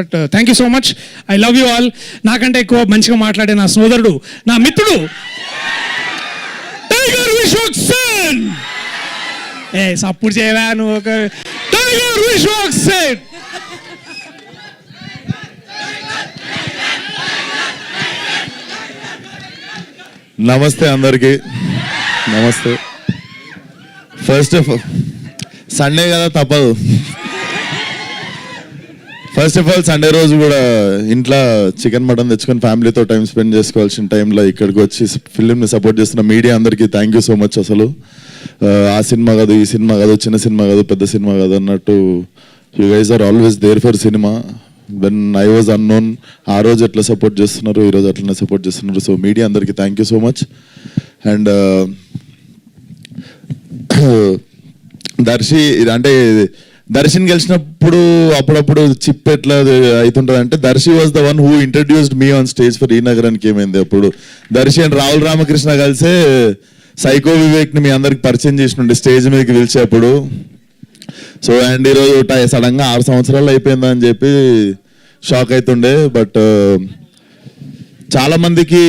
But thank you so much I love you all నాకంటే ఎక్కువ మంచిగా మాట్లాడే నా సోదరుడు నా మిత్రుడు టైగర్ విశ్వక్ సేన్ ఏ సప్పుడు చేయవా నువ్వు ఒక టైగర్ విశ్వక్ సేన్ నమస్తే అందరికీ. నమస్తే. ఫస్ట్ ఆఫ్ సండే కదా తప్పదు. ఫస్ట్ ఆఫ్ ఆల్ సండే రోజు కూడా ఇంట్లో చికెన్ మటన్ తెచ్చుకొని ఫ్యామిలీతో టైం స్పెండ్ చేసుకోవాల్సిన టైంలో ఇక్కడికి వచ్చి ఫిల్మ్ని సపోర్ట్ చేస్తున్న మీడియా అందరికీ థ్యాంక్ యూ సో మచ్ అసలు. Uh, ఆ, సినిమా కాదు ఈ సినిమా కాదు చిన్న సినిమా కాదు పెద్ద సినిమా కాదు అన్నట్టు you guys are always there for cinema when I was unknown ఆ రోజు ఎట్లా సపోర్ట్ చేస్తున్నారు ఈ రోజు అట్లనే సపోర్ట్ చేస్తున్నారు. సో మీడియా అందరికీ thank you so much and Darshi ఇది అంటే దర్శన్ గెలిచినప్పుడు అప్పుడప్పుడు చిప్ ఎట్లా అవుతుంటుంది అంటే Darshi was the one who introduced me on stage for ఈ నగరానికి ఏమైంది అప్పుడు. దర్శి అండ్ రాహుల్ రామకృష్ణ కలిసే సైకో వివేక్ని మీ అందరికి పరిచయం చేసినుండే స్టేజ్ మీదకి పిలిచేప్పుడు. సో అండ్ ఈరోజు సడన్గా ఆరు సంవత్సరాలు అయిపోయిందని చెప్పి షాక్ అవుతుండే బట్ చాలా మందికి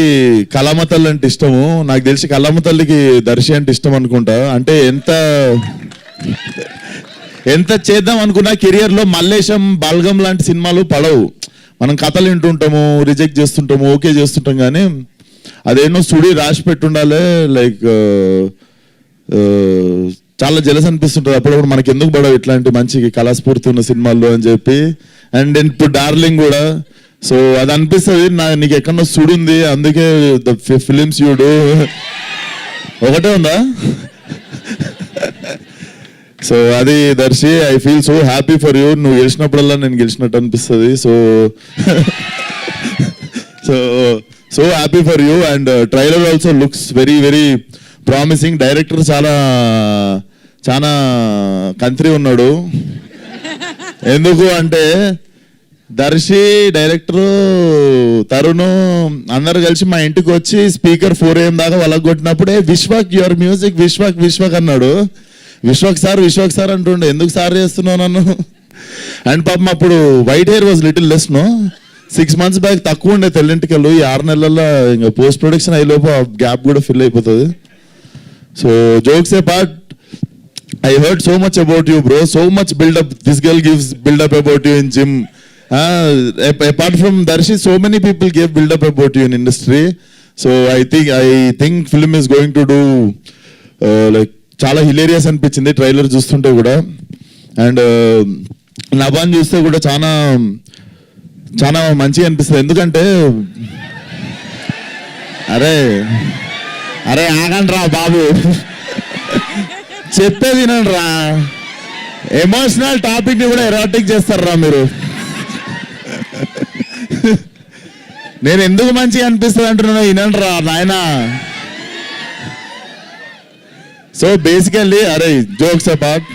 కళామ తల్లి అంటే ఇష్టము. నాకు తెలిసి కళామతల్లికి దర్శి అంటే ఇష్టం అనుకుంటా. అంటే ఎంత ఎంత చేద్దాం అనుకున్నా కెరియర్లో మల్లేశం బల్గం లాంటి సినిమాలు పడవు. మనం కథలు వింటుంటాము రిజెక్ట్ చేస్తుంటాము ఓకే చేస్తుంటాం కానీ అదేనో స్టూడియో రాసి పెట్టుండాలి లైక్ uh, uh, చాలా జలస్ అనిపిస్తుంటుంది. అప్పుడప్పుడు మనకి ఎందుకు పడవు ఇట్లాంటి మంచి కళాస్ఫూర్తి ఉన్న సినిమాల్లో అని చెప్పి. అండ్ ఇప్పుడు డార్లింగ్ కూడా. సో అది అనిపిస్తుంది నా నీకు ఎక్కడో సుడుంది అందుకే ద ఫిలిమ్స్ యూడు ఒకటే ఉందా? సో అది Darshi I feel so happy for you నువ్వు గెలిచినప్పుడల్లా నేను గెలిచినట్టు అనిపిస్తుంది. So so so happy for you and trailer also looks very very promising director చాలా చాలా కంత్రి ఉన్నాడు. ఎందుకు అంటే దర్శి డైరెక్టర్ తరుణ్ అందరు కలిసి మా ఇంటికి వచ్చి స్పీకర్ ఫోర్ ఏం దాకా వాళ్ళకి కొట్టినప్పుడే విశ్వక్ యువర్ మ్యూజిక్ విశ్వక్ విశ్వక్ అన్నాడు. విశ్వక్ సార్ విశ్వక్ సార్ అంటుండే ఎందుకు సార్ చేస్తున్నావు నన్ను? అండ్ పాపం అప్పుడు white hair was little less no six months back తక్కువ ఉండే తెల్లంటికలు ఈ ఆరు నెలల్లో ఇంకా పోస్ట్ ప్రొడక్షన్ అయ్యేలోపు ఆ గ్యాప్ కూడా ఫిల్ అయిపోతుంది. So jokes apart I heard so much about you bro so much buildup this girl gives buildup about you in gym apart from Darshi so many people gave buildup about you in industry so I think I think film is going to do like చాలా hilarious అనిపించింది trailer చూస్తుంటే కూడా. And uh, నబాన్ చూస్తే కూడా చాలా చాలా మంచిగా అనిపిస్తుంది. ఎందుకంటే అరే అరే ఆగండి రా బాబు. చెప్పేది వినండి రా ఎమోషనల్ టాపిక్ని కూడా ఎరాటిక్ చేస్తారా మీరు. నేను ఎందుకు మంచిగా అనిపిస్తుంది అంటున్నా వినండి రా సో బేసికల్లీ అరే జోక్స్ అపార్ట్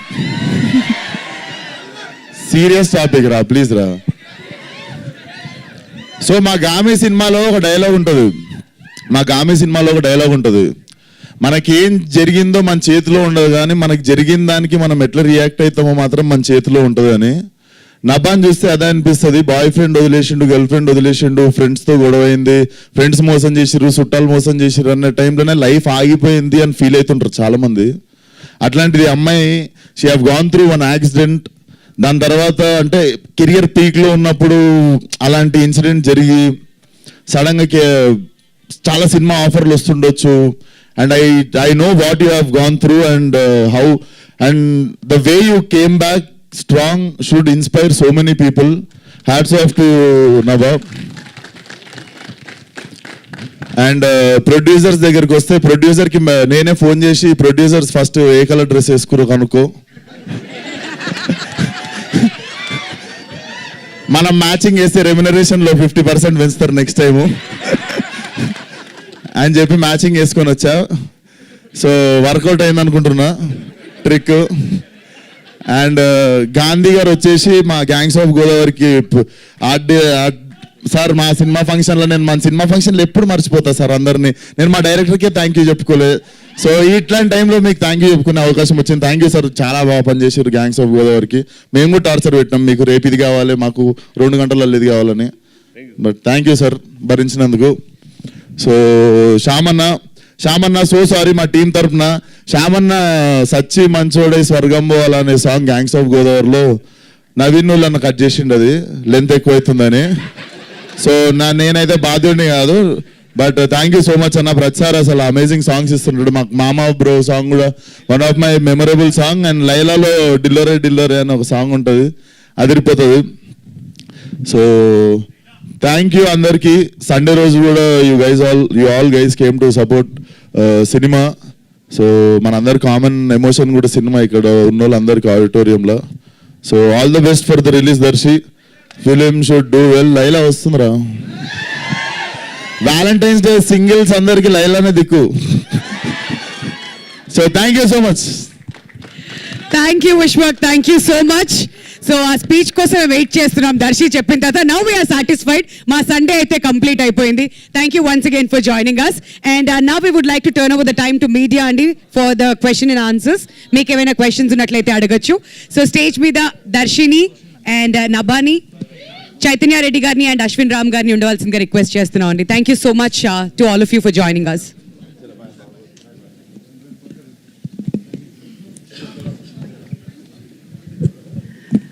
సీరియస్ టాపిక్ రా ప్లీజ్ రా. సో మా గామి సినిమాలో ఒక డైలాగ్ ఉంటుంది. మా గామి సినిమాలో ఒక డైలాగ్ ఉంటుంది. మనకేం జరిగిందో మన చేతిలో ఉండదు కానీ మనకి జరిగిన దానికి మనం ఎట్లా రియాక్ట్ అవుతామో మాత్రం మన చేతిలో ఉంటుంది అని నబాన్ చూస్తే అదే అనిపిస్తుంది. బాయ్ ఫ్రెండ్ వదిలేసిండు గర్ల్ ఫ్రెండ్ వదిలేసిండు ఫ్రెండ్స్తో గొడవ అయింది ఫ్రెండ్స్ మోసం చేసిరు చుట్టాలు మోసం చేసిరు అనే టైంలోనే లైఫ్ ఆగిపోయింది అని ఫీల్ అవుతుంటారు చాలా మంది అట్లాంటిది అమ్మాయి she have gone through one accident దాని తర్వాత అంటే కెరియర్ పీక్లో ఉన్నప్పుడు అలాంటి ఇన్సిడెంట్ జరిగి సడన్గా చాలా సినిమా ఆఫర్లు వస్తుండొచ్చు. And I I know what you have gone through and how and the way you came back strong should inspire so many people hats off to Nawab and producers దగ్గరికి వస్తే ప్రొడ్యూసర్కి నేనే phone చేసి producers first a colour dress వేసుకురు కనుక్కో. మనం matching వేస్తే రెమ్యునరేషన్లో fifty percent పెంచుతారు నెక్స్ట్ టైము అని చెప్పి మ్యాచింగ్ వేసుకొని వచ్చా. సో వర్కౌట్ అయింది అనుకుంటున్నా ట్రిక్ అండ్ uh, గాంధీ గారు వచ్చేసి మా గ్యాంగ్స్ ఆఫ్ గోదావరికి ఆర్ట్ సార్ మా సినిమా ఫంక్షన్లో నేను మన సినిమా ఫంక్షన్లో ఎప్పుడు మర్చిపోతా సార్ అందరినీ. నేను మా డైరెక్టర్కే థ్యాంక్ యూ చెప్పుకోలేదు సో ఇట్లాంటి టైంలో మీకు థ్యాంక్ యూ చెప్పుకునే అవకాశం వచ్చింది. Thank you sir. చాలా బాగా పనిచేసారు గ్యాంగ్స్ ఆఫ్ గోదావరికి మేము కూడా టార్చర్ పెట్టినాం. మీకు రేపు ఇది కావాలి మాకు రెండు గంటలలో ఇది కావాలని. But thank you sir భరించినందుకు. So Shyamanna Shyamanna so sorry మా టీం తరపున. శ్యామన్న సచ్చి మంచోడై స్వర్గం పోవాలనే సాంగ్ గ్యాంగ్స్ ఆఫ్ గోదావరిలో నవీన్ నన్ను కట్ చేసిండు అది. లెంత్ ఎక్కువైతుందని. సో నా నేనైతే బాధ్యుడిని కాదు. But thank you so much అన్న ప్రతిసారి అసలు అమేజింగ్ సాంగ్స్ ఇస్తుంటాడు. మాకు మామ బ్రో సాంగ్ కూడా one of my memorable song and లైలాలో డిల్లోరే డిల్లోరే అని ఒక సాంగ్ ఉంటుంది. అదిరిపోతుంది. సో థ్యాంక్ యూ అందరికీ. సండే రోజు కూడా you guys all you all guys came to support cinema. So మనందరి కామన్ ఎమోషన్ కూడా సినిమా ఇక్కడ ఉన్న వాళ్ళందరికీ ఆడిటోరియంలో. So all the best for the release Darshi. Film should do well Laila వస్తుందిరా. వ్యాలంటైన్స్ డే సింగిల్స్ అందరికి లైలానే దిక్కు. So thank you so much thank you Vishwak thank you so much so ఆ స్పీచ్ కోసం వెయిట్ చేస్తున్నాం. దర్శి చెప్పిన తర్వాత now we are satisfied మా సండే అయితే కంప్లీట్ అయిపోయింది. Thank you once again for joining us and now we would like to turn over the time to media అండి for the question and answers మీకు ఏమైనా క్వశ్చన్స్ ఉన్నట్లయితే అడగచ్చు. సో స్టేజ్ మీద దర్శిని అండ్ uh, నబాని చైతన్య రెడ్డి గారిని అండ్ అశ్విన్ రామ్ గారిని ఉండవలసిందిగా రిక్వెస్ట్ చేస్తున్నాం అండి. Thank you so much to all of you for joining us